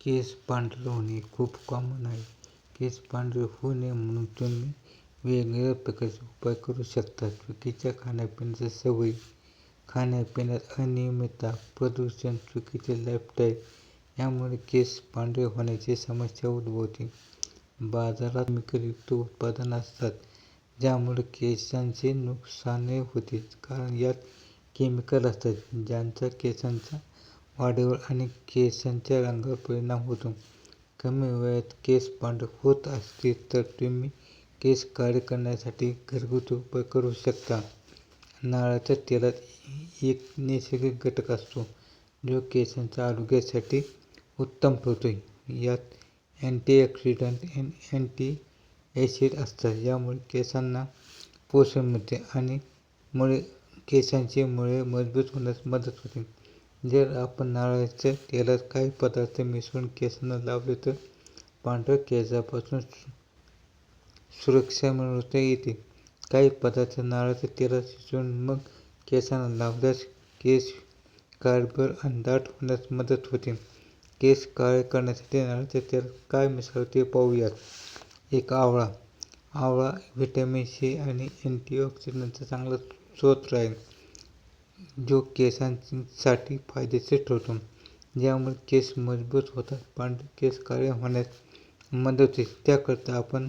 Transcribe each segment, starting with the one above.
केस पांढरे होणे खूप कॉमन आहे. केस पांढरे होऊ नये म्हणून तुम्ही वेगवेगळ्या प्रकारचे उपाय करू शकता. चुकीच्या खाण्यापिण्याच्या सवयी, खाण्यापिण्यात अनियमितता, प्रदूषण, चुकीचे लाईफस्टाईल यामुळे केस पांढरे होण्याची समस्या उद्भवते. बाजारात केमिकलयुक्त उत्पादन असतात ज्यामुळे केसांचे नुकसानही होते कारण यात केमिकल असतात ज्यांचा केसांचा वाढीवर आणि केसांच्या रंगावर परिणाम होतो. कमी वयात केस पांढरे होत असतील तर तुम्ही केस काळे करण्यासाठी घरगुती उपाय करू शकता. नारळाच्या तेलात एक नैसर्गिक घटक असतो जो केसांच्या आरोग्यासाठी उत्तम ठरतो. यात अँटीऑक्सिडंट आणि अँटी ऍसिड असतात यामुळे केसांना पोषण मिळते आणि केसांची मुळे मजबूत होण्यास मदत होते. जर आपण नारळाच्या तेलात काही पदार्थ मिसळून केसांना लावले तर पांढऱ्या केसापासून सुरक्षा मिळवता येते. काही पदार्थ नारळाच्या तेलात शिजवून मग केसांना लावल्यास केस काळभर आणि दाट होण्यास मदत होते. केस काळे करण्यासाठी नारळाच्या तेलात काय मिसळते ते एक. आवळा आवळा व्हिटॅमिन सी आणि अँटिऑक्सिडंटचा चांगला स्रोत आहे जो केसांसाठी फायदेशीर ठरतो. ज्यामुळे केस मजबूत होतात. पांढरे केस काळे होण्यास मदत होते त्याकरता आपण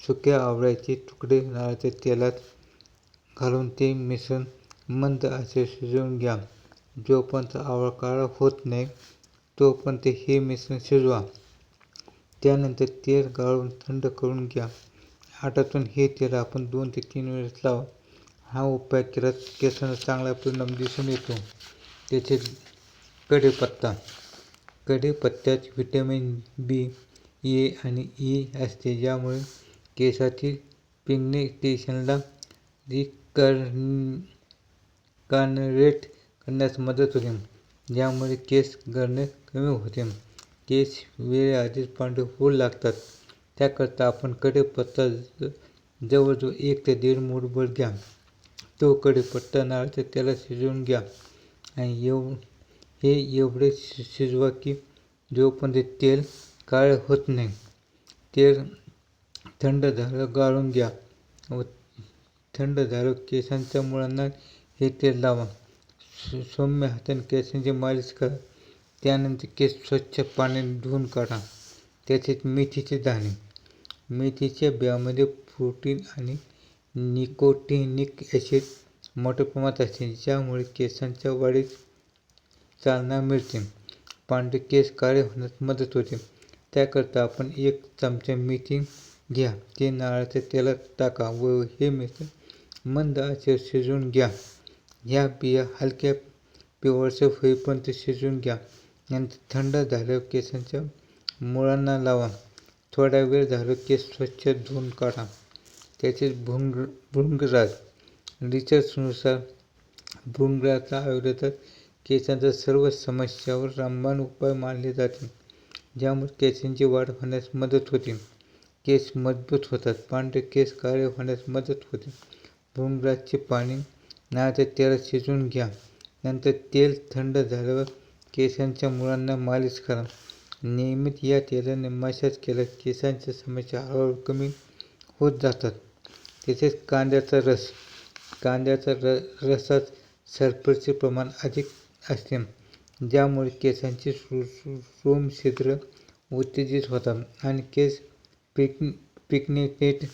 सुक्या आवळ्याचे तुकडे नारळाच्या तेलात घालून ते मिश्रण मंद असे शिजवून घ्या. जोपर्यंत आवळा काळा होत नाही तोपर्यंत हे मिश्रण शिजवा. त्यानंतर तेल गाळून थंड करून घ्या. आटातून हे तेल आपण दोन ते तीन वेळेस लावा. हा उपाय केल्यास केसांना चांगला परिणाम दिसून येतो. त्याचे कढीपत्ता कढीपत्त्यात व्हिटॅमिन बी, ए आणि ई असते ज्यामुळे केसांतील पिगमेंटेशनला रिकॅनरेट करण्यास मदत होते ज्यामुळे केस गळणे कमी होते. केस वेळेआधीच पांढरे होऊ लागतात त्याकरता आपण कढीपत्ता जवळजवळ एक ते दीड मूठभर घ्या. तो कढीपत्ता नारळाच्या त्याला शिजवून घ्या आणि एव हे एवढे शिजवा की जोपर्यंत तेल काळे होत नाही. तेल थंड झालं गाळून घ्या व थंड झालं केसांच्या मुळांना हे तेल लावा. सौम्य हाताने केसांची मालिश करा. त्यानंतर केस स्वच्छ पाण्याने धुवून काढा. तसेच मेथीचे दाणे मेथीच्या बियामध्ये प्रोटीन आणि निकोटिनिक ॲसिड मोठ्या प्रमाणात असते ज्यामुळे केसांच्या वाढीस चालना मिळते. पांढरे केस काळे होण्यास मदत होते त्याकरिता आपण एक चमचा मेथी घ्या ते नारळाच्या तेलात टाका व हे मिश्रण मंद आचेवर शिजवून घ्या. ह्या बिया हलक्या पिवळसर होईपर्यंत शिजवून घ्या. नंतर थंड झाल्यावर केसांच्या मुळांना लावा. थोडा वेळ झाल्यावर केस स्वच्छ धुवून काढा. तसेच भृंगराज रिसर्चनुसार भृंगराज आयुर्वेदात केसांच्या सर्व समस्यांवर रामबाण उपाय मानले जाते ज्यामुळे केसांची वाढ होण्यास मदत होते. केस मजबूत होतात. पांढरे केस काळे होण्यास मदत होते. भृंगराजची पाणी नारळाच्या तेलात शिजवून घ्या. नंतर तेल थंड झाल्यावर केसांच्या मुळांना मालिश करा. नियमित या तेलाने मसाज केल्यास केसांच्या समस्या हळूहळू कमी होत जातात. तसेच कांद्याचा रस कांद्याचा र रसात सल्फरचे प्रमाण अधिक असते ज्यामुळे केसांचे रोमछिद्रे उत्तेजित होतात आणि केस पिगमेंटेड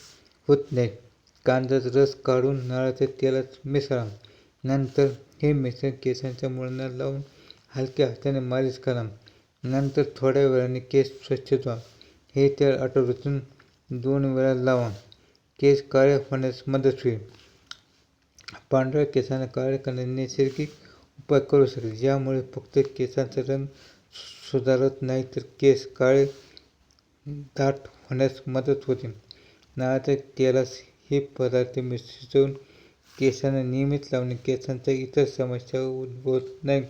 होत नाहीत. कांद्याचा रस काढून नारळाच्या तेलात मिसळा. नंतर हे मिश्रण केसांच्या मुळांना लावून हलक्या हाताने मालिश करा. नंतर थोड्या वेळाने केस स्वच्छ धुवा. हे तेल आठवड्यातून दोन वेळा लावा. केस काळे होण्यास मदत होईल. पांढऱ्या केसांना काळे करणे नैसर्गिक उपाय करू शकेल ज्यामुळे फक्त केसांचा रंग सुधारत नाही तर केस काळे दाट होण्यास मदत होते. नारळाच्या तेलास हे पदार्थ मिसळून केसांना नियमित लावणे केसांच्या इतर समस्या उद्भवत नाही